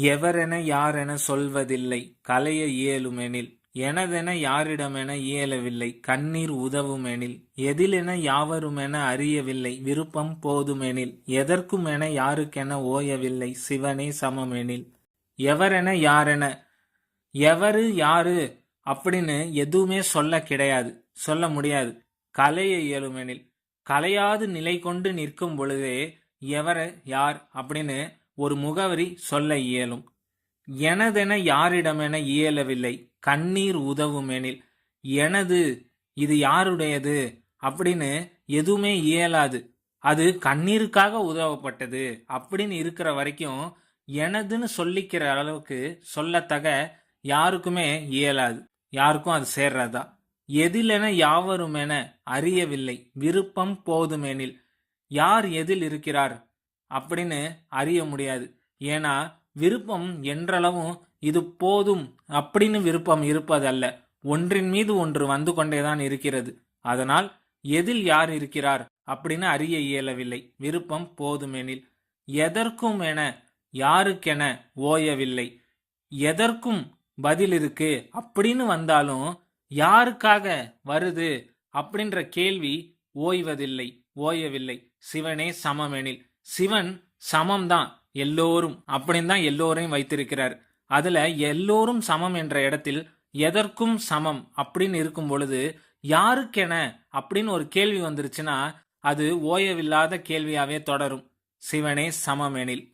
எவரென யாரென சொல்வதில்லை கலைய இயலுமெனில். எனதென யாரிடமென இயலவில்லை கண்ணீர் உதவுமெனில். எதிலென யாவருமென அறியவில்லை விருப்பம் போதுமெனில். எதற்குமென யாருக்கென ஓயவில்லை சிவனே சமமெனில். எவரென யாரென எவரு யாரு அப்படின்னு எதுவுமே சொல்ல கிடையாது சொல்ல முடியாது. கலைய இயலுமெனில். கலையாது நிலை கொண்டு நிற்கும் பொழுதே எவர யார் அப்படின்னு ஒரு முகவரி சொல்ல இயலும். எனதென யாரிடமென இயலவில்லை. கண்ணீர் உதவுமெனில் எனது இது யாருடையது? அப்படின்னு எதுவுமே இயலாது. அது கண்ணீருக்காக உதவப்பட்டது அப்படின்னு இருக்கிற வரைக்கும் எனதுன்னு சொல்லிக்கிற அளவுக்கு சொல்லத்தக யாருக்குமே இயலாது. யாருக்கும் அது சேர்றதா? எதிலென யாவருமென அறியவில்லை. விருப்பம் போதுமெனில் யார் எதில் இருக்கிறார்? அப்படின்னு அறிய முடியாது. ஏன்னா விருப்பம் என்றளவும் இது போதும் அப்படின்னு விருப்பம் இருப்பதல்ல. ஒன்றின் மீது ஒன்று வந்து கொண்டேதான் இருக்கிறது. அதனால் எதில் யார் இருக்கிறார் அப்படின்னு அறிய இயலவில்லை. விருப்பம் போதுமெனில் எதற்கும் என யாருக்கென ஓயவில்லை? எதற்கும் பதில் இருக்கு? அப்படின்னு வந்தாலும் யாருக்காக வருது? அப்படின்ற கேள்வி ஓய்வதில்லை ஓயவில்லை. சிவனே சமமெனில் சிவன் சமம்தான் எல்லோரும் அப்படின்னு தான் எல்லோரையும் வைத்திருக்கிறார். அதுல எல்லோரும் சமம் என்ற இடத்தில் எதற்கும் சமம் அப்படின்னு இருக்கும் பொழுது யாருக்கென அப்படின்னு ஒரு கேள்வி வந்துருச்சுன்னா அது ஓயவில்லாத கேள்வியாவே தொடரும். சிவனே சமமெனில்